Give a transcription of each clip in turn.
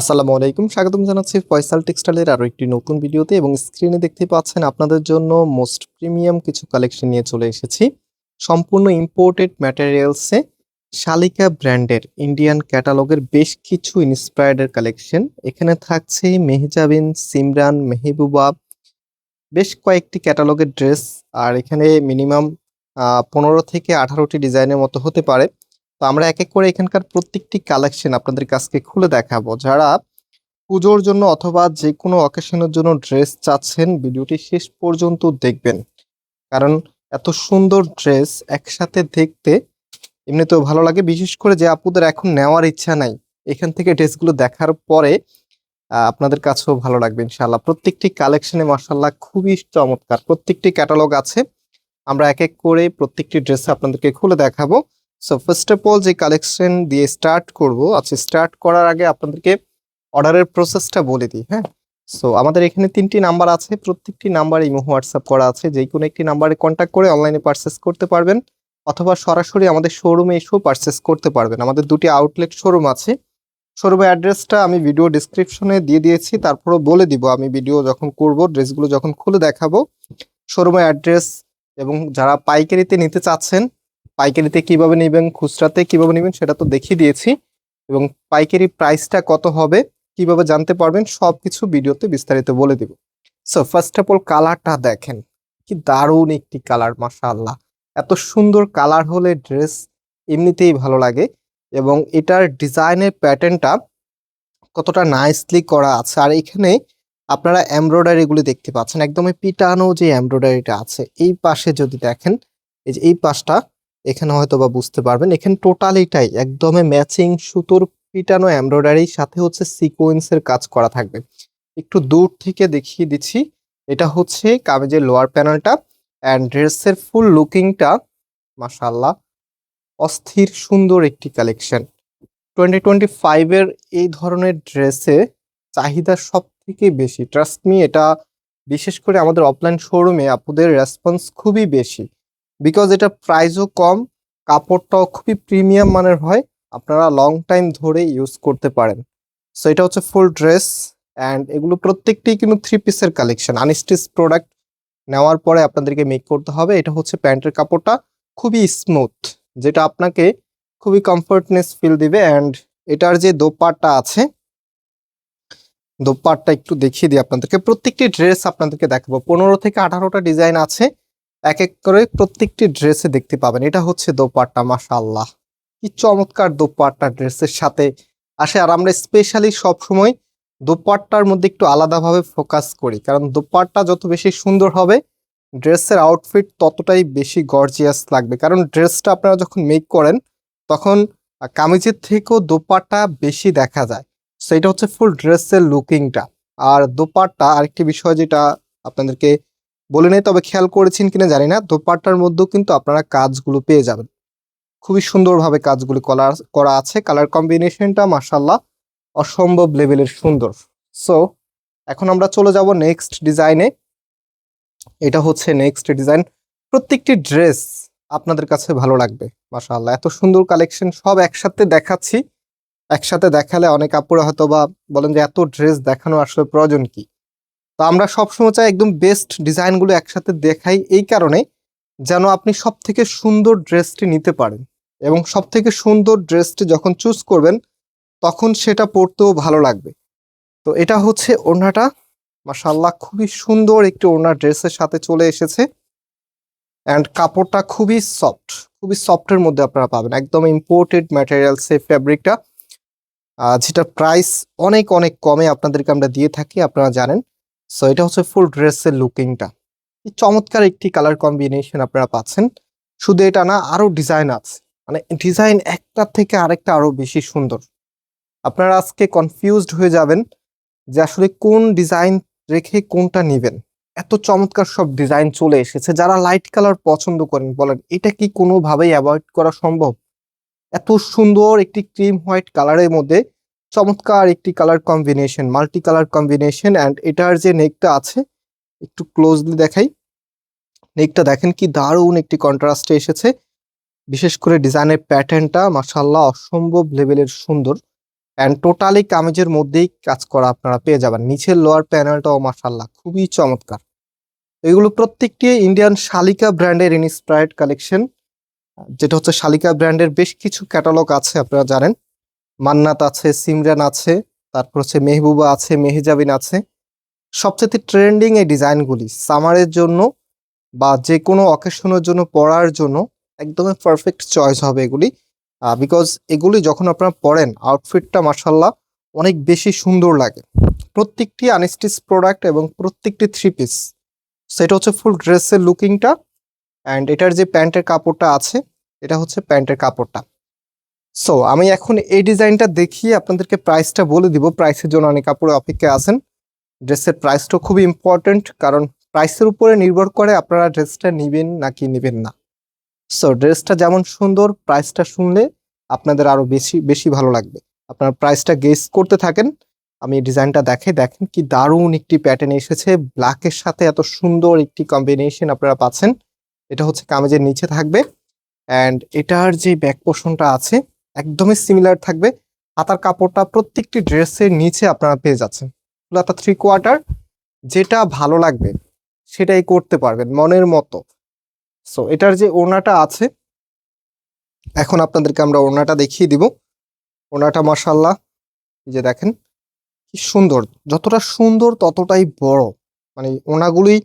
আসসালামু আলাইকুম, স্বাগতম জানাচ্ছি ফয়সাল টেক্সটাইলের আরও একটি নতুন ভিডিওতে এবং স্ক্রিনে দেখতে পাচ্ছেন আপনাদের জন্য মোস্ট প্রিমিয়াম কিছু কালেকশন নিয়ে চলে এসেছি। সম্পূর্ণ ইম্পোর্টেড ম্যাটেরিয়ালসে শালিকা ব্র্যান্ডের ইন্ডিয়ান ক্যাটালগের বেশ কিছু ইন্সপায়ার্ডের কালেকশন। এখানে থাকছে মেহজাবিন, সিমরান, মেহবুবা, বেশ কয়েকটি ক্যাটালগের ড্রেস আর এখানে মিনিমাম পনেরো থেকে আঠারোটি ডিজাইনের মতো হতে পারে। তো আমরা এক এক করে এখানকার প্রত্যেকটি কালেকশন আপনাদের কাছকে খুলে দেখাবো। যারা পুজোর জন্য অথবা যে কোনো অকেশনের জন্য ড্রেস চাচ্ছেন, ভিডিওটি শেষ পর্যন্ত দেখবেন। কারণ এত সুন্দর ড্রেস একসাথে দেখতে এমনিতেও ভালো লাগে, বিশেষ করে যে আপুদের এখন নেওয়ার ইচ্ছা নাই। এখান থেকে ড্রেসগুলো দেখার পরে আপনাদের কাছেও ভালো লাগবে ইনশাল্লাহ প্রত্যেকটি কালেকশনে মার্শাল্লাহ খুবই চমৎকার। প্রত্যেকটি ক্যাটালগ আছে। আমরা এক এক করে প্রত্যেকটি ড্রেস আপনাদেরকে খুলে দেখাবো। সো ফার্স্ট অফ অল যে কালেকশন দিয়ে স্টার্ট করব আচ্ছা স্টার্ট করার আগে আপনাদেরকে অর্ডারের প্রসেসটা বলে দিই হ্যাঁ? সো আমাদের এখানে তিনটি নাম্বার আছে, প্রত্যেকটি নাম্বার ইমো, হোয়াটসঅ্যাপ করা আছে, যে কোনো একটি নাম্বারে কন্ট্যাক্ট করে অনলাইনে পারচেস করতে পারবেন, অথবা সরাসরি আমাদের শোরুমে এসেও পারচেস করতে পারবেন। আমাদের দুটি আউটলেট শোরুম আছে শোরুমের অ্যাড্রেসটা আমি ভিডিও ডিসক্রিপশনে দিয়ে দিয়েছি, তারপরও বলে দিব, আমি ভিডিও যখন করব ড্রেসগুলো যখন খুলে দেখাবো শোরুমের অ্যাড্রেস এবং যারা পাইকারিতে নিতে চাচ্ছেন পাইকারিতে কীভাবে নেবেন, খুচরাতে কীভাবে নেবেন সেটা তো দেখিয়ে দিয়েছি এবং পাইকারি প্রাইসটা কত হবে কীভাবে জানতে পারবেন সব কিছু ভিডিওতে বিস্তারিত বলে দিব। সো ফার্স্ট অফ অল কালারটা দেখেন, কি দারুণ একটি কালার মাশাআল্লাহ। এত সুন্দর কালার হলে ড্রেস এমনিতেই ভালো লাগে এবং এটার ডিজাইনের প্যাটার্নটা কতটা নাইসলি করা আছে। আর এখানে আপনারা এমব্রয়ডারিগুলি দেখতে পাচ্ছেন, একদমই পিটানো যে এমব্রয়ডারিটা আছে, এই পাশে যদি দেখেন, এই যে এই পাশটা এখানে হয়তো বা বুঝতে পারবেন। এখানে টোটালিটাই একদমই ম্যাচিং সুতোর পিটানো এমব্রয়ডারির সাথে হচ্ছে সিকোয়েন্সের কাজ করা থাকবে। একটু দূর থেকে দেখিয়ে দিচ্ছি। এটা হচ্ছে কামিজের লোয়ার প্যানেলটা অ্যান্ড ড্রেসের ফুল লুকিংটা মাশাল্লাহ অস্থির সুন্দর একটি কালেকশন টোয়েন্টি টোয়েন্টি ফাইভের এই ধরনের ড্রেসে চাহিদা সব থেকে বেশি। ট্রাস্ট মি এটা বিশেষ করে আমাদের অফলাইন শোরুমে আপুদের রেসপন্স খুবই বেশি। বিকজ এটা প্রাইসও কম, কাপড়টাও খুবই প্রিমিয়াম মানের হয়, আপনারা লং টাইম ধরে ইউজ করতে পারেন। সো এটা হচ্ছে ফুল ড্রেস অ্যান্ড এগুলো প্রত্যেকটি কিন্তু থ্রি পিসের কালেকশন আনস্টিচ প্রোডাক্ট নেওয়ার পরে আপনাদেরকে মেক করতে হবে। এটা হচ্ছে প্যান্টের কাপড়টা, খুবই স্মুথ যেটা আপনাকে খুবই কমফর্টনেস ফিল দিবে অ্যান্ড এটার যে দোপাট্টা আছে, দোপাট্টা একটু দেখিয়ে দিই আপনাদেরকে। প্রত্যেকটি ড্রেস আপনাদেরকে দেখাবো। পনেরো থেকে আঠারোটা ডিজাইন আছে। এক এক করে প্রত্যেকটি ড্রেসে দেখতে পাবেন। এটা হচ্ছে দোপাট্টা, মাশাআল্লাহ। কি চমৎকার দোপাট্টা ড্রেসের সাথে আসে। আর আমরা স্পেশালি সবসময় দোপাট্টার মধ্যে একটু আলাদাভাবে ফোকাস করি। কারণ দোপাট্টা যত বেশি সুন্দর হবে ড্রেসের আউটফিট ততটাই বেশি গর্জিয়াস লাগবে। কারণ ড্রেসটা আপনারা যখন মেক করেন, তখন কামিজের থেকেও দোপাট্টা বেশি দেখা যায়। সো এটা হচ্ছে ফুল ড্রেসের লুকিংটা আর দোপাট্টা আরেকটি বিষয় যেটা আপনাদেরকে বলে নেই, তবে খেয়াল করেছেন কিনা জানি না। দোপাট্টার মধ্যেও কিন্তু আপনারা কাজগুলো পেয়ে যাবেন। খুবই সুন্দরভাবে কাজগুলো করা করা আছে। কালার কম্বিনেশনটা মাসাল্লাহ অসম্ভব লেভেলের সুন্দর। সো এখন আমরা চলে যাব নেক্সট ডিজাইনে এটা হচ্ছে নেক্সট ডিজাইন প্রত্যেকটি ড্রেস আপনাদের কাছে ভালো লাগবে, মাশাআল্লাহ। এত সুন্দর কালেকশন সব একসাথে দেখাচ্ছি। একসাথে দেখালে অনেক আপুরা হয়তো বা বলেন যে এত ড্রেস দেখানো আসলে প্রয়োজন কি? তো আমরা সবসময় চাই একদম বেস্ট ডিজাইনগুলো একসাথে দেখাই এই কারণে যেন আপনি সব থেকে সুন্দর ড্রেসটি নিতে পারেন এবং সব থেকে সুন্দর ড্রেসটি যখন চুজ করবেন, তখন সেটা পরতেও ভালো লাগবে। তো এটা হচ্ছে ওড়নাটা। মাশাআল্লাহ, খুবই সুন্দর একটি ওড়না ড্রেসের সাথে চলে এসেছে। অ্যান্ড কাপড়টা খুবই সফট খুবই সফটের মধ্যে আপনারা পাবেন। একদম ইম্পোর্টেড ম্যাটেরিয়ালসে ফ্যাব্রিকটা যেটা প্রাইস অনেক অনেক কমে আপনাদেরকে আমরা দিয়ে থাকি, আপনারা জানেন। সো এটা হচ্ছে ফুল ড্রেসের লুকিংটা চমৎকার একটি কালার কম্বিনেশন আপনারা পাচ্ছেন। শুধু এটা না, আরও ডিজাইন আছে। মানে ডিজাইন একটা থেকে আরেকটা আরও বেশি সুন্দর। আপনারা আজকে কনফিউজড হয়ে যাবেন যে আসলে কোন ডিজাইন রেখে কোনটা নেবেন। এত চমৎকার সব ডিজাইন চলে এসেছে। যারা লাইট কালার পছন্দ করেন, বলেন, এটা কি কোনোভাবেই অ্যাভয়েড করা সম্ভব? এত সুন্দর একটি ক্রিম হোয়াইট কালারের মধ্যে চমৎকার একটি colour combination multi colour combination and এটার যে নেকটা আছে, একটু ক্লোজলি দেখাই। নেকটা দেখেন কি দারুণ একটি কন্ট্রাস্টে এসেছে। বিশেষ করে ডিজাইনের প্যাটার্নটা মাসাল্লাহ অসম্ভব লেভেলের সুন্দর। অ্যান্ড টোটালি কামিজের মধ্যেই কাজ করা আপনারা পেয়ে যাবেন। নিচের লোয়ার প্যানেলটাও মাসাল্লাহ খুবই চমৎকার। এগুলো প্রত্যেকটি ইন্ডিয়ান শালিকা ব্র্যান্ডের ইনস্পায়ার্ড কালেকশন যেটা হচ্ছে শালিকা ব্র্যান্ডের বেশ কিছু ক্যাটালগ আছে, আপনারা জানেন। মান্নাত আছে, সিমরান আছে, তারপর হচ্ছে মেহবুবা আছে, মেহেজাবিন আছে। সবচেয়ে ট্রেন্ডিং এই ডিজাইনগুলি সামারের জন্য বা যে কোনো অকেশনের জন্য পরার জন্য একদমই পারফেক্ট চয়েস হবে এগুলি। বিকজ এগুলি যখন আপনারা পরেন আউটফিটটা মার্শাল্লাহ অনেক বেশি সুন্দর লাগে। প্রত্যেকটি আনস্টিচ প্রোডাক্ট এবং প্রত্যেকটি থ্রি পিস সেটা হচ্ছে ফুল ড্রেসের লুকিংটা অ্যান্ড এটার যে প্যান্টের কাপড়টা আছে, এটা হচ্ছে প্যান্টের কাপড়টা। সো আমি এখন এই ডিজাইনটা দেখিয়ে আপনাদেরকে প্রাইসটা বলে দিব। প্রাইসের জন্য অনেক কাপড়ে অপেক্ষায় আছেন। ড্রেসের প্রাইসটা খুবই ইম্পর্ট্যান্ট কারণ প্রাইসের উপরে নির্ভর করে আপনারা ড্রেসটা নেবেন নাকি নেবেন না। সো ড্রেসটা যেমন সুন্দর প্রাইসটা শুনলে আপনাদের আরও বেশি বেশি ভালো লাগবে। আপনার প্রাইসটা গেস করতে থাকেন। আমি ডিজাইনটা দেখে দেখেন কি দারুণ একটি প্যাটার্ন এসেছে। ব্ল্যাকের সাথে এত সুন্দর একটি কম্বিনেশন আপনারা পাচ্ছেন। এটা হচ্ছে কামেজের নিচে থাকবে। অ্যান্ড এটার যে ব্যাক পোর্শনটা আছে একদমই সিমিলার থাকবে। হাতার কাপড়টা প্রত্যেকটি ড্রেসের নিচে আপনারা পেয়ে যাচ্ছেন। হাতা থ্রি কোয়ার্টার যেটা ভালো লাগবে, সেটাই করতে পারবেন মনের মতো। সো এটার যে ওড়নাটা আছে, এখন আপনাদেরকে আমরা ওড়নাটা দেখিয়ে দিব। ওনাটা মার্শাল্লাহ এই যে দেখেন, কি সুন্দর, যতটা সুন্দর ততটাই বড়। মানে ওনাগুলি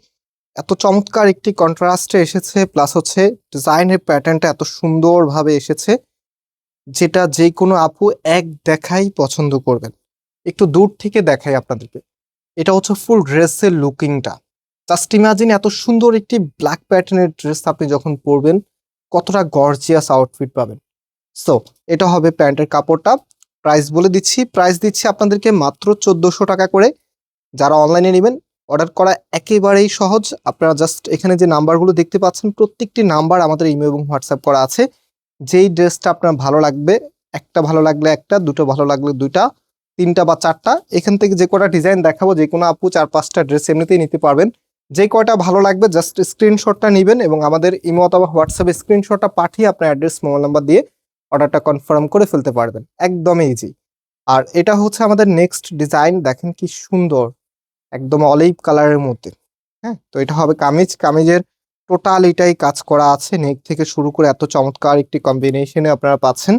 এত চমৎকার একটি কন্ট্রাস্টে এসেছে প্লাস হচ্ছে ডিজাইনের প্যাটার্নটা এত সুন্দরভাবে এসেছে। যেটা যে কোনো আপু এক দেখাই পছন্দ করবেন। একটু দূর থেকে দেখাই আপনাদেরকে। এটা হচ্ছে ফুল ড্রেসের লুকিংটা জাস্ট ইমাজিন এত সুন্দর একটি ব্ল্যাক প্যাটার্নের ড্রেস আপনি যখন পরবেন, কতটা গর্জিয়াস আউটফিট পাবেন। সো এটা হবে প্যান্টের কাপড়টা। প্রাইস বলে দিচ্ছি। প্রাইস দিচ্ছি আপনাদেরকে মাত্র চোদ্দোশো টাকা করে। যারা অনলাইনে নেবেন অর্ডার করা একেবারেই সহজ। আপনারা জাস্ট এখানে যে নাম্বারগুলো দেখতে পাচ্ছেন, প্রত্যেকটি নাম্বার আমাদের ইমেল এবং হোয়াটসঅ্যাপ করা আছে। যেই ড্রেসটা আপনার ভালো লাগবে, একটা ভালো লাগলে একটা, দুটো ভালো লাগলে দুইটা, তিনটা বা চারটা, এখান থেকে যে কটা ডিজাইন দেখাবো, যে কোনো আপু চার পাঁচটা ড্রেস এমনিতেই নিতে পারবেন। যে কয়টা ভালো লাগবে জাস্ট স্ক্রিনশটটা নেবেন এবং আমাদের ইমো অথবা হোয়াটসঅ্যাপে স্ক্রিনশটটা পাঠিয়ে আপনার অ্যাড্রেস মোবাইল নাম্বার দিয়ে অর্ডারটা কনফার্ম করে ফেলতে পারবেন। একদম ইজি আর এটা হচ্ছে আমাদের নেক্সট ডিজাইন দেখেন কি সুন্দর, একদম অলিভ কালারের মধ্যে। হ্যাঁ তো এটা হবে কামিজ। কামিজের টোটাল এটাই কাজ করা আছে। নেক থেকে শুরু করে এত চমৎকার একটি কম্বিনেশনে আপনারা পাচ্ছেন।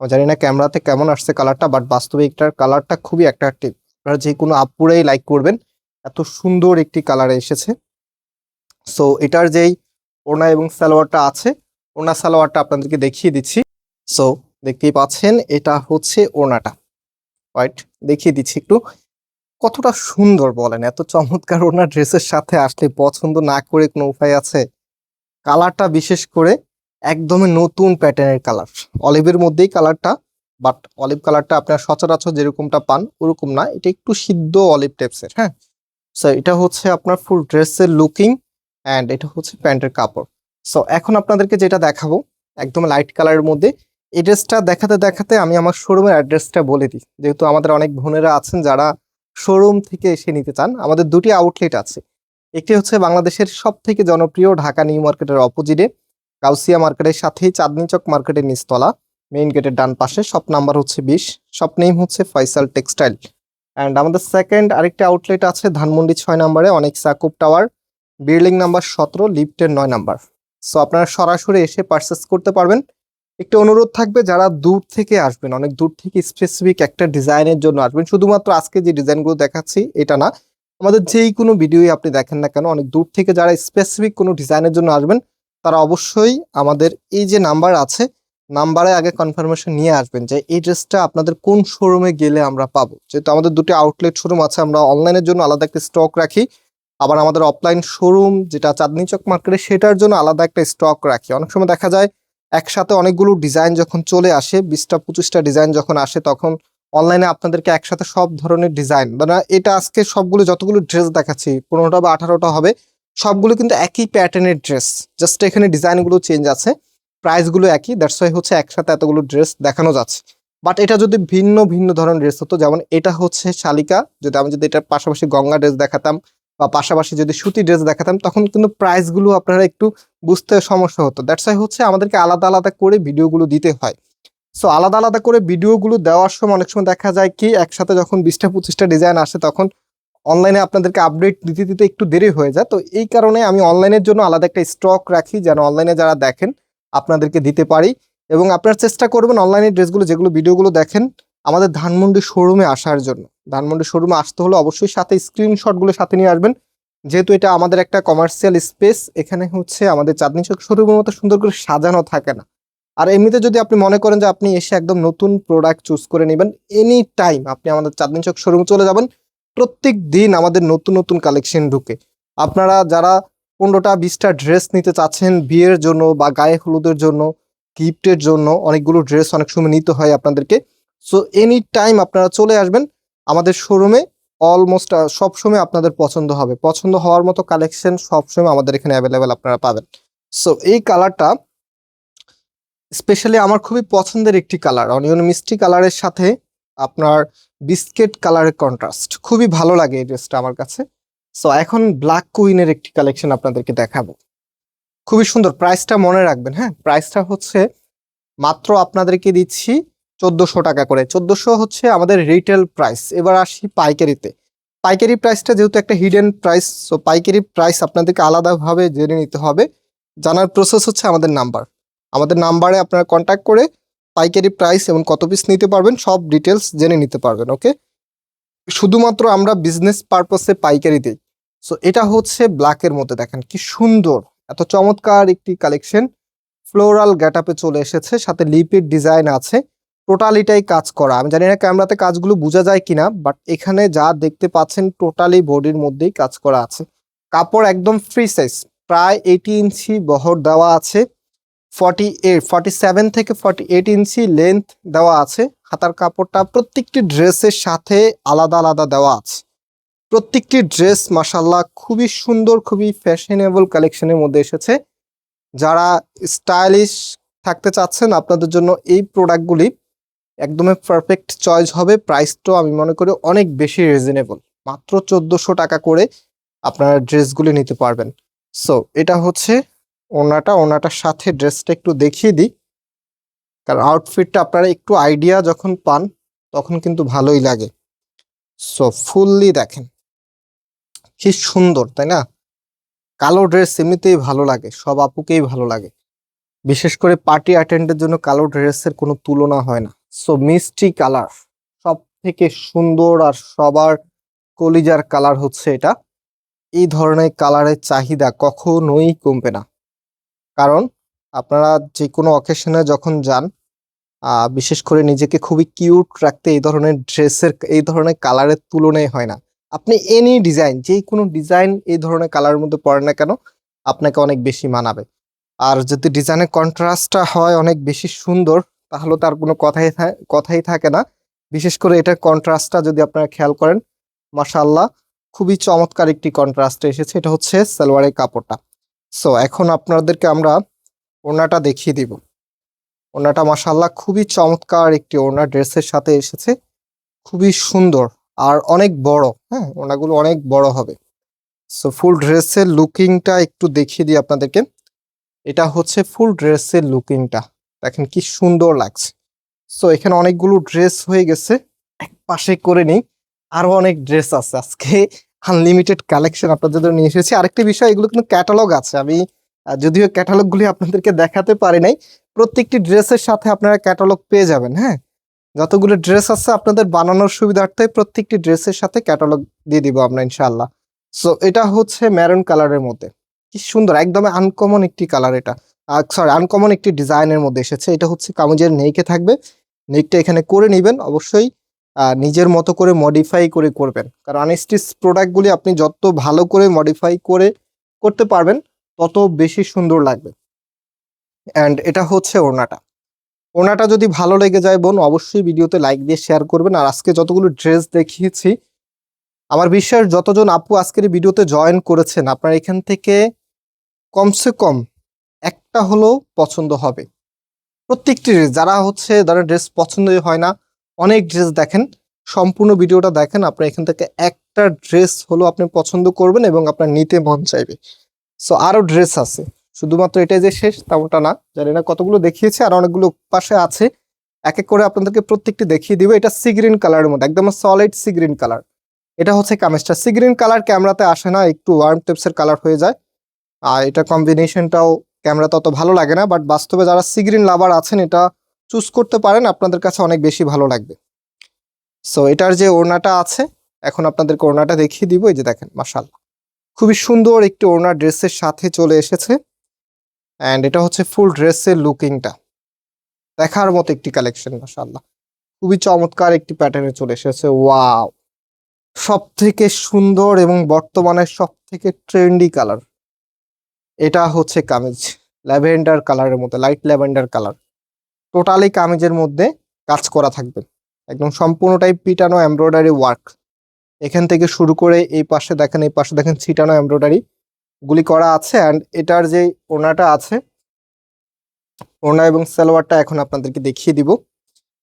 জানি না ক্যামেরাতে কেমন আসছে কালারটা বাট বাস্তবে এটার কালারটা খুবই অ্যাট্রাকটিভ আপনারা যে কোনো আপুরেই লাইক করবেন। এত সুন্দর একটি কালারে এসেছে। সো এটার যেই ওড়না এবং সালোয়ারটা আছে, ওড়না সালোয়ারটা আপনাদেরকে দেখিয়ে দিচ্ছি। সো দেখতেই পাচ্ছেন, এটা হচ্ছে ওড়নাটা। রাইট দেখিয়ে দিচ্ছি একটু। কতটা সুন্দর বলেন? এত চমৎকার ওনার ড্রেসের সাথে আসলে পছন্দ না করে কোনো উপায় আছে? কালারটা বিশেষ করে একদমই নতুন প্যাটার্নের কালার। অলিভের মধ্যেই কালারটা বাট অলিভ কালারটা আপনার সচরাচর যেরকমটা পান, ওরকম না। এটা একটু সিদ্ধ অলিভ টাইপসের হ্যাঁ? সো এটা হচ্ছে আপনার ফুল ড্রেসের লুকিং অ্যান্ড এটা হচ্ছে প্যান্টের কাপড়। সো এখন আপনাদেরকে যেটা দেখাবো, একদম লাইট কালারের মধ্যে, এই ড্রেসটা দেখাতে দেখাতে আমি আমার শোরুমের অ্যাড্রেসটা বলে দিই। যেহেতু আমাদের অনেক বোনেরা আছেন যারা শোরুম থেকে এসে নিতে চান, আমাদের দুটি আউটলেট আছে। একটি হচ্ছে বাংলাদেশের সব থেকে জনপ্রিয় ঢাকা নিউ মার্কেটের অপোজিটে কাউসিয়া মার্কেটের সাথেই চাঁদনি চক মার্কেটের নিচতলা। মেইন গেটের ডান পাশে শপ নাম্বার হচ্ছে বিশ শপ নেম হচ্ছে ফয়সাল টেক্সটাইল অ্যান্ড আমাদের সেকেন্ড আরেকটা আউটলেট আছে, ধানমন্ডি ছয় নম্বরে অনেক সাকুব টাওয়ার বিল্ডিং নাম্বার সতেরো লিফটের নয় নাম্বার সো আপনারা সরাসরি এসে পারচেস করতে পারবেন। একটু অনুরোধ থাকবে, যারা দূর থেকে আসবেন, অনেক দূর থেকে স্পেসিফিক একটা ডিজাইনের জন্য আসবেন, শুধুমাত্র আজকে যে ডিজাইনগুলো দেখাচ্ছি, এটা না, আমাদের যেই কোনো ভিডিওই আপনি দেখেন না কেন, অনেক দূর থেকে যারা স্পেসিফিক কোনো ডিজাইনের জন্য আসবেন, তারা অবশ্যই আমাদের এই যে নাম্বার আছে নাম্বারে আগে কনফার্মেশন নিয়ে আসবেন যে এই ড্রেসটা আপনাদের কোন শোরুমে গেলে আমরা পাবো। যেহেতু আমাদের দুটি আউটলেট শোরুম আছে, আমরা অনলাইনের জন্য আলাদা একটা স্টক রাখি, আবার আমাদের অফলাইন শোরুম যেটা চাঁদনি চক মার্কেটে সেটার জন্য আলাদা একটা স্টক রাখি। অনেক সময় দেখা যায় একসাথে অনেকগুলো ডিজাইন যখন চলে আসে, বিশটা, পঁচিশটা ডিজাইন যখন আসে, তখন অনলাইনে আপনাদেরকে একসাথে সব ধরনের ডিজাইন মানে এটা আজকে সবগুলো যতগুলো ড্রেস দেখাচ্ছি, পনেরোটা বা আঠারোটা হবে, সবগুলো কিন্তু একই প্যাটার্নের ড্রেস জাস্ট এখানে ডিজাইনগুলো চেঞ্জ আছে প্রাইসগুলো একই দ্যাটস ওয়াই হচ্ছে একসাথে এতগুলো ড্রেস দেখানো যাচ্ছে। বাট এটা যদি ভিন্ন ভিন্ন ধরনের ড্রেস হতো, যেমন এটা হচ্ছে শালিকা, যদি আমি যদি এটার পাশাপাশি গঙ্গা ড্রেস দেখাতাম বা পাশাপাশি যদি সুতি ড্রেস দেখাতাম, তখন কিন্তু প্রাইসগুলো আপনারা একটু বুঝতে সমস্যা হতো। দ্যাটস ওয়াই হচ্ছে আমাদেরকে আলাদা আলাদা করে ভিডিওগুলো দিতে হয়। সো আলাদা আলাদা করে ভিডিওগুলো দেওয়ার সময় অনেক সময় দেখা যায় কি, একসাথে যখন বিশটা, পঁচিশটা ডিজাইন আসে, তখন অনলাইনে আপনাদেরকে আপডেট দিতে দিতে একটু দেরি হয়ে যায়। তো এই কারণে আমি অনলাইনের জন্য আলাদা একটা স্টক রাখি, যেন অনলাইনে যারা দেখেন, আপনাদেরকে দিতে পারি। এবং আপনার চেষ্টা করবেন অনলাইনের ড্রেসগুলো, যেগুলো ভিডিওগুলো দেখেন আমাদের ধানমন্ডি শোরুমে আসার জন্য। ধানমন্ডি শোরুমে আসতে হলে অবশ্যই সাথে স্ক্রিনশটগুলো সাথে নিয়ে আসবেন। যেহেতু এটা আমাদের একটা কমার্শিয়াল স্পেস এখানে হচ্ছে আমাদের চাঁদনি চক শোরুমের মতো সুন্দর করে সাজানো থাকে না। আর এমনিতে যদি আপনি মনে করেন যে আপনি এসে একদম নতুন প্রোডাক্ট চুজ করে নেবেন এনি টাইম আপনি আমাদের চাঁদনি চক শোরুমে চলে যাবেন প্রত্যেক দিন আমাদের নতুন নতুন কালেকশন ঢুকে। আপনারা যারা পনেরোটা, বিশটা ড্রেস নিতে চাচ্ছেন, বিয়ের জন্য বা গায়ে হলুদের জন্য গিফটের জন্য, অনেকগুলো ড্রেস অনেক সময় নিতে হয় আপনাদেরকে। সো এনি টাইম আপনারা চলে আসবেন, আমাদের শোরুমে অলমোস্ট সবসময় আপনাদের পছন্দ হবে। পছন্দ হওয়ার মতো কালেকশন সবসময় আমাদের এখানে অ্যাভেলেবেল আপনারা পাবেন। সো এই কালারটা স্পেশালি আমার খুবই পছন্দের একটি কালার অনিয়ন মিষ্টি কালারের সাথে আপনার বিস্কেট কালারের কন্ট্রাস্ট খুবই ভালো লাগে এই ড্রেসটা আমার কাছে। সো এখন ব্ল্যাক কুইনের একটি কালেকশন আপনাদেরকে দেখাবো। খুবই সুন্দর প্রাইসটা মনে রাখবেন হ্যাঁ? প্রাইসটা হচ্ছে মাত্র আপনাদেরকে দিচ্ছি চোদ্দোশো টাকা করে। চোদ্দোশো হচ্ছে আমাদের রিটেল প্রাইস এবার আসি পাইকারিতে। পাইকারি প্রাইসটা যেহেতু একটা হিডেন প্রাইস সো পাইকারি প্রাইস আপনাদেরকে আলাদাভাবে জেনে নিতে হবে। জানার প্রসেস হচ্ছে আমাদের নাম্বার আমাদের নাম্বারে আপনারা কন্ট্যাক্ট করে পাইকারি প্রাইস এবং কত পিস নিতে পারবেন, সব ডিটেলস জেনে নিতে পারবেন ওকে শুধুমাত্র আমরা বিজনেস পারপাসে পাইকারি দিই। সো এটা হচ্ছে ব্ল্যাকের মধ্যে দেখেন, কি সুন্দর। এত চমৎকার একটি কালেকশন ফ্লোরাল গ্যাটাপে চলে এসেছে, সাথে লিপিড ডিজাইন আছে। টোটালিটাই কাজ করা। আমি জানি না ক্যামেরাতে কাজগুলো বোঝা যায় কিনা বাট এখানে যা দেখতে পাচ্ছেন টোটালি বডির মধ্যেই কাজ করা আছে। কাপড় একদম ফ্রি সাইজ প্রায় এইটি ইঞ্চি বহর দেওয়া আছে ফর্টি এইট ফর্টি সেভেন থেকে ফর্টি এইট ইঞ্চি লেন্থ দেওয়া আছে। হাতার কাপড়টা প্রত্যেকটি ড্রেসের সাথে আলাদা আলাদা দেওয়া আছে। প্রত্যেকটি ড্রেস মাসাল্লাহ খুবই সুন্দর, খুবই ফ্যাশনেবল কালেকশনের মধ্যে এসেছে। যারা স্টাইলিশ থাকতে চাচ্ছেন, আপনাদের জন্য এই প্রোডাক্টগুলি একদমই পারফেক্ট চয়েস হবে। প্রাইসটাও আমি মনে করি অনেক বেশি রিজনেবল মাত্র চোদ্দোশো টাকা করে আপনারা ড্রেসগুলি নিতে পারবেন। সো এটা হচ্ছে ওনাটা। ওনাটার সাথে ড্রেসটা একটু দেখিয়ে দিই। কারণ আউটফিটটা আপনারা একটু আইডিয়া যখন পান, তখন কিন্তু ভালোই লাগে। সো ফুললি দেখেন। কি সুন্দর, তাই না? কালো ড্রেস এমনিতেই ভালো লাগে। সব আপুকেই ভালো লাগে। বিশেষ করে পার্টি অ্যাটেন্ডের জন্য কালো ড্রেসের কোনো তুলনা হয় না। সো মিষ্টি কালার সব থেকে সুন্দর আর সবার কলিজার কালার হচ্ছে এটা। এই ধরনের কালারের চাহিদা কখনোই কমবে না। কারণ আপনারা যে কোনো অকেশনে যখন যান বিশেষ করে নিজেকে খুবই কিউট রাখতে এই ধরনের ড্রেসের এই ধরনের কালারের তুলনায় হয় না। আপনি এনি ডিজাইন যে কোনো ডিজাইন এই ধরনের কালারের মধ্যে পড়েন না কেন, আপনাকে অনেক বেশি মানাবে। আর যদি ডিজাইনের কন্ট্রাস্টটা হয় অনেক বেশি সুন্দর তাহলে তার কোনো কথাই কথাই থাকে না। বিশেষ করে এটার কন্ট্রাস্টটা যদি আপনারা খেয়াল করেন, মাশাআল্লাহ, খুবই চমৎকার একটি কন্ট্রাস্ট এসেছে। এটা হচ্ছে সালোয়ারের কাপড়টা। সো এখন আপনাদেরকে আমরা ওড়নাটা দেখিয়ে দিব। ওড়নাটা মাশাআল্লাহ খুবই চমৎকার একটি ওড়না ড্রেসের সাথে এসেছে। খুবই সুন্দর আর অনেক বড় হ্যাঁ ওড়নাগুলো অনেক বড় হবে। সো ফুল ড্রেসের লুকিংটা একটু দেখিয়ে দিই আপনাদেরকে। এটা হচ্ছে ফুল ড্রেসের লুকিংটা দেখেন কি সুন্দর লাগছে। সো এখানে অনেকগুলো ড্রেস হয়ে গেছে। এক পাশে করে নিই। আরও অনেক ড্রেস আছে। আজকে আনলিমিটেড কালেকশন আপনাদের জন্য নিয়ে এসেছি। আরেকটি বিষয়, এগুলো কিন্তু ক্যাটালগ আছে। আমি যদিও ক্যাটালগুলি আপনাদেরকে দেখাতে পারি নাই, প্রত্যেকটি ড্রেসের সাথে আপনারা ক্যাটালগ পেয়ে যাবেন হ্যাঁ? যতগুলো ড্রেস আছে, আপনাদের বানানোর সুবিধার্থে প্রত্যেকটি ড্রেসের সাথে ক্যাটালগ দিয়ে দিব আমরা, ইনশাআল্লাহ। সো এটা হচ্ছে ম্যারুন কালারের মধ্যে। কি সুন্দর একদম আনকমন একটি কালার এটা। সরি আনকমন একটি ডিজাইনের মধ্যে এসেছে। এটা হচ্ছে কামিজের নেইকে থাকবে। নেকটা এখানে করে নেবেন। অবশ্যই নিজের মতো করে মডিফাই করে করবেন। কারণ আনস্টিচ প্রোডাক্টগুলি আপনি যত ভালো করে মডিফাই করে করতে পারবেন, তত বেশি সুন্দর লাগবে। অ্যান্ড এটা হচ্ছে ওড়নাটা। ওড়নাটা যদি ভালো লেগে যায় বোন, অবশ্যই ভিডিওতে লাইক দিয়ে শেয়ার করবেন। আর আজকে যতগুলো ড্রেস দেখিয়েছি, আমার বিশ্বাস যতজন আপু আজকের ভিডিওতে জয়েন করেছেন, আপনার এখান থেকে কমসে কম একটা হলেও পছন্দ হবে। প্রত্যেকটি ড্রেস যারা হচ্ছে যারা ড্রেস পছন্দই হয় না, অনেক ড্রেস দেখেন, সম্পূর্ণ ভিডিওটা দেখেন, আপনার এখান থেকে একটা ড্রেস হলো আপনি পছন্দ করবেন এবং আপনার নিতে মন চাইবে। সো আরও ড্রেস আছে। শুধুমাত্র এটাই যে শেষ, তেমনটা না। জানি না কতগুলো দেখিয়েছে, আর অনেকগুলো পাশে আছে। এক এক করে আপনাদেরকে প্রত্যেকটি দেখিয়ে দিব। এটা সি গ্রিন কালারের মধ্যে, একদম সলিড সি গ্রিন কালার এটা হচ্ছে কামিজটা। সি গ্রিন কালার ক্যামেরাতে আসে না, একটু ওয়ার্ম টেপসের কালার হয়ে যায়। আর এটা কম্বিনেশনটাও ক্যামেরাতে তত ভালো লাগে না বাট বাস্তবে যারা সি গ্রিন লাভার আছেন, এটা চুজ করতে পারেন, আপনাদের কাছে অনেক বেশি ভালো লাগবে। সো এটার যে ওড়নাটা আছে, এখন আপনাদেরকে ওড়নাটা দেখিয়ে দিব, এই যে দেখেন মাসাল্লাহ খুবই সুন্দর একটি ওড়না ড্রেসের সাথে চলে এসেছে অ্যান্ড এটা হচ্ছে ফুল ড্রেসের লুকিংটা দেখার মতো একটি কালেকশন মাসাল্লাহ খুবই চমৎকার একটি প্যাটার্নে চলে এসেছে ওয়াও সব থেকে সুন্দর এবং বর্তমানে সব থেকে ট্রেন্ডি কালার এটা হচ্ছে কামিজ, ল্যাভেন্ডার কালারের মধ্যে, লাইট ল্যাভেন্ডার কালার। টোটালি কামিজের মধ্যে কাজ করা থাকবে। একদম সম্পূর্ণটাই পিটানো এমব্রয়ডারি ওয়ার্ক। এখান থেকে শুরু করে এই পাশে দেখেন, এই পাশে দেখেন ছিটানো এমব্রয়ডারি। গুলি করা আছে অ্যান্ড এটার যে ওনাটা আছে ওনা এবং সালোয়ারটা এখন আপনাদেরকে দেখিয়ে দিব।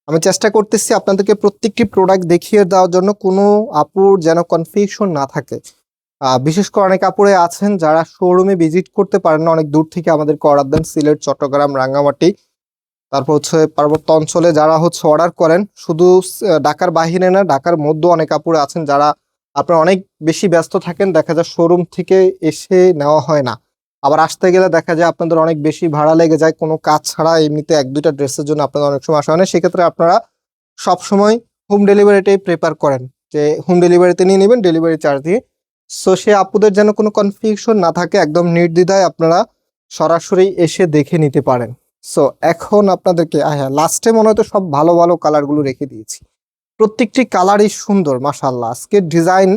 আমি চেষ্টা করতেছি আপনাদেরকে প্রত্যেকটি প্রোডাক্ট দেখিয়ে দেওয়ার জন্য কোনো আপুর যেন কনফিউশন না থাকে। বিশেষ করে অনেক আপুরে আছেন যারা শোরুমে ভিজিট করতে পারেন না, অনেক দূর থেকে অর্ডার দেন সিলেট, চট্টগ্রাম, রাঙ্গামাটি। তারপর হচ্ছে পার্বত্য অঞ্চলে যারা হচ্ছে অর্ডার করেন, শুধু ঢাকার বাহিরে না, ঢাকার মধ্যে অনেক আপুরে আছেন যারা আপনারা অনেক বেশি ব্যস্ত থাকেন, দেখা যায় শোরুম থেকে এসে নেওয়া হয় না। আবার আসতে গেলে দেখা যায় আপনাদের অনেক বেশি ভাড়া লেগে যায়, কোনো কাজ ছাড়া এমনিতে এক, দুইটা ড্রেসের জন্য আপনাদের অনেক সময় আসা হয় না। সেক্ষেত্রে আপনারা সবসময় হোম ডেলিভারিটাই প্রেফার করেন যে হোম ডেলিভারিতে নিয়ে নেবেন ডেলিভারি চার্জ দিয়ে সো সে আপুদের যেন কোনো কনফিউশন না থাকে, একদম নির্দ্বিধায় আপনারা সরাসরি এসে দেখে নিতে পারেন। সো এখন আপনাদেরকে হ্যাঁ লাস্টে মনে হয় তো সব ভালো ভালো কালারগুলো রেখে দিয়েছি। প্রত্যেকটি কালারই সুন্দর মাশাল্লাহ আজকের ডিজাইন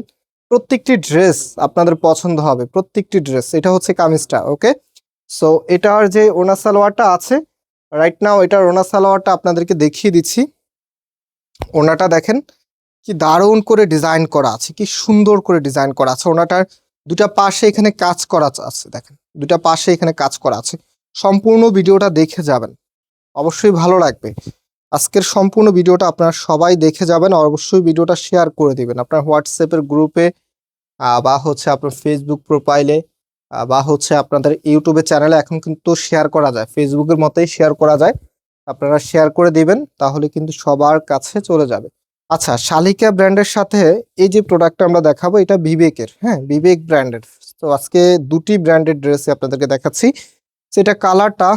প্রত্যেকটি ড্রেস আপনাদের পছন্দ হবে, প্রত্যেকটি ড্রেস এটা হচ্ছে কামিজটা ওকে সো এটার যে ওনা সালোয়ারটা আছে রাইট নাও এটার ওনা সালোয়ারটা আপনাদেরকে দেখিয়ে দিচ্ছি। ওনাটা দেখেন কি দারুণ করে ডিজাইন করা আছে, কি সুন্দর করে ডিজাইন করা আছে। ওনাটার দুটা পাশে এখানে কাজ করা আছে, দেখেন। দুটা পাশে এখানে কাজ করা আছে। সম্পূর্ণ ভিডিওটা দেখে যাবেন। অবশ্যই ভালো লাগবে। আজকের সম্পূর্ণ ভিডিওটা আপনারা সবাই দেখে যাবেন অবশ্যই ভিডিওটা শেয়ার করে দিবেন। আপনার হোয়াটসঅ্যাপের গ্রুপে বা হচ্ছে আপনার ফেসবুক প্রোফাইলে বা হচ্ছে আপনাদের ইউটিউবে চ্যানেলে এখন কিন্তু শেয়ার করা যায়। ফেসবুকের মতোই শেয়ার করা যায়। আপনারা শেয়ার করে দিবেন, তাহলে কিন্তু সবার কাছে চলে যাবে। আচ্ছা শালিকা ব্র্যান্ডের সাথে এই যে প্রোডাক্টটা আমরা দেখাবো, এটা বিবেকের হ্যাঁ বিবেক ব্র্যান্ডের। তো আজকে দুটি ব্র্যান্ডের ড্রেস আপনাদেরকে দেখাচ্ছি। সেটা কালারটা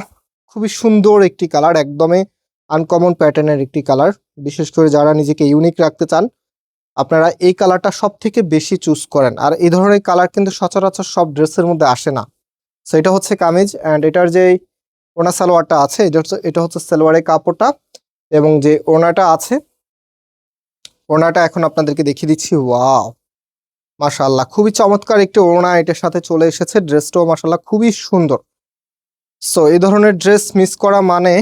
খুবই সুন্দর একটি কালার, একদমই আনকমন প্যাটার্নের একটি কালার। বিশেষ করে যারা নিজেকে ইউনিক রাখতে চান, আপনারা এই কালারটা সব থেকে বেশি চুজ করেন। আর এই ধরনের কালার কিন্তু সচরাচর সব ড্রেসের মধ্যে আসে না। সো এটা হচ্ছে কামিজ অ্যান্ড এটার যে ওনা সালোয়ারটা আছে, এটা হচ্ছে এটা হচ্ছে সালোয়ারের কাপড়টা এবং যে ওনাটা আছে ওনাটা এখন আপনাদেরকে দেখিয়ে দিচ্ছি। ওয়াও! মাশাল্লাহ খুবই চমৎকার একটি ওড়না এটার সাথে চলে এসেছে। ড্রেসটাও মাশাল্লাহ খুবই সুন্দর। সো, এই ধরনের ড্রেস মিস করা মানে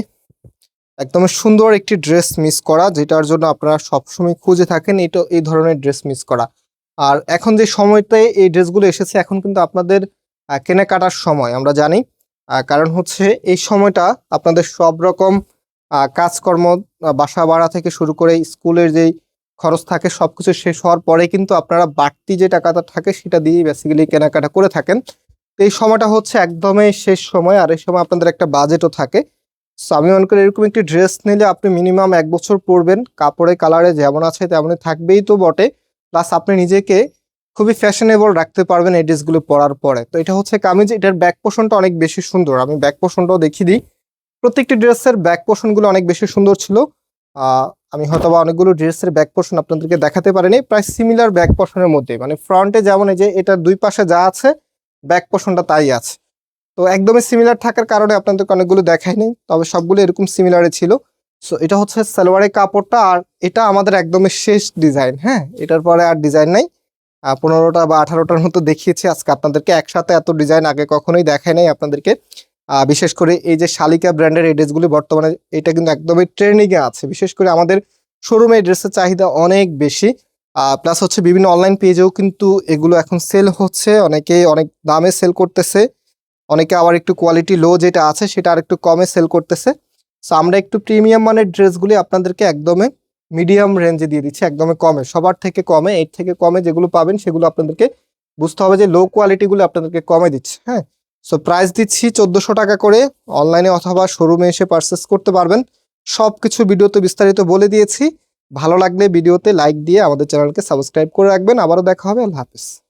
একদম সুন্দর একটি ড্রেস মিস করা, যেটার জন্য আপনারা সবসময় খুঁজে থাকেন এটা, এই ধরনের ড্রেস মিস করা। আর এখন যে সময়তে এই ড্রেসগুলো এসেছে, এখন কিন্তু আপনাদের কেনাকাটার সময়, আমরা জানি। কারণ হচ্ছে এই সময়টা আপনাদের সব রকম কাজকর্ম বাসা ভাড়া থেকে শুরু করে স্কুলের যেই খরচ থাকে সব কিছু শেষ হওয়ার পরে কিন্তু আপনারা বাড়তি যে টাকাটা থাকে সেটা দিয়ে বেসিক্যালি কেনাকাটা করে থাকেন। তো এই সময়টা হচ্ছে একদমই শেষ সময়, আর এই সময় আপনাদের একটা বাজেটও থাকে। সো আমি মনে করি এরকম একটি ড্রেস নিলে আপনি মিনিমাম এক বছর পরবেন। কাপড়ে কালারে যেমন আছে তেমনই থাকবেই তো বটে। প্লাস আপনি নিজেকে খুবই ফ্যাশনেবল রাখতে পারবেন এই ড্রেসগুলো পরার পরে। তো এটা হচ্ছে কামিজ এটার ব্যাক পোষণটা অনেক বেশি সুন্দর। আমি ব্যাক পোষণটাও দেখিয়ে দিই। প্রত্যেকটি ড্রেসের ব্যাক পোষণগুলো অনেক বেশি সুন্দর ছিল। আমি হয়তো বা অনেকগুলো ড্রেসের ব্যাক পোর্শন আপনাদেরকে দেখাতে পারিনি, প্রায় সিমিলার ব্যাক পোর্শনের মধ্যে মানে ফ্রন্টে যেমন এই যে এটার দুই পাশে যা আছে, ব্যাক পোর্শনটা তাই আছে। তো একদমই সিমিলার থাকার কারণে আপনাদেরকে অনেকগুলো দেখাইনি তবে সবগুলো এরকম সিমিলারে ছিল। সো এটা হচ্ছে সালোয়ারের কাপড়টা, আর এটা আমাদের একদমই শেষ ডিজাইন হ্যাঁ? এটার পরে আর ডিজাইন নাই। পনেরোটা বা আঠারোটার মতো দেখিয়েছি, আজকে আপনাদেরকে একসাথে এত ডিজাইন আগে কখনোই দেখায় নাই আপনাদেরকে। বিশেষ করে এই যে শালিকা ব্র্যান্ডের এই ড্রেসগুলি বর্তমানে এটা কিন্তু একদমই ট্রেন্ডিং এ আছে। বিশেষ করে আমাদের শোরুমে ড্রেসের চাহিদা অনেক বেশি। প্লাস হচ্ছে বিভিন্ন অনলাইন পেজেও কিন্তু এগুলো এখন সেল হচ্ছে। অনেকে অনেক দামে সেল করতেছে। অনেকে আবার একটু কোয়ালিটি লো যেটা আছে সেটা আর একটু কমে সেল করতেছে। সো আমরা একটু প্রিমিয়াম মানের ড্রেসগুলি আপনাদেরকে একদমে মিডিয়াম রেঞ্জে দিয়ে দিচ্ছি একদমই কমে। সবার থেকে কমে, এর থেকে কমে যেগুলো পাবেন সেগুলো আপনাদেরকে বুঝতে হবে যে লো কোয়ালিটিগুলো আপনাদেরকে কমে দিচ্ছে হ্যাঁ? সো প্রাইস দিচ্ছি চোদ্দোশো টাকা করে। অনলাইনে অথবা শোরুমে এসে পারচেস করতে পারবেন। সব কিছু ভিডিওতে বিস্তারিত বলে দিয়েছি। ভালো লাগলে ভিডিওতে লাইক দিয়ে আমাদের চ্যানেলকে সাবস্ক্রাইব করে রাখবেন। আবারও দেখা হবে। আল্লাহ হাফিজ।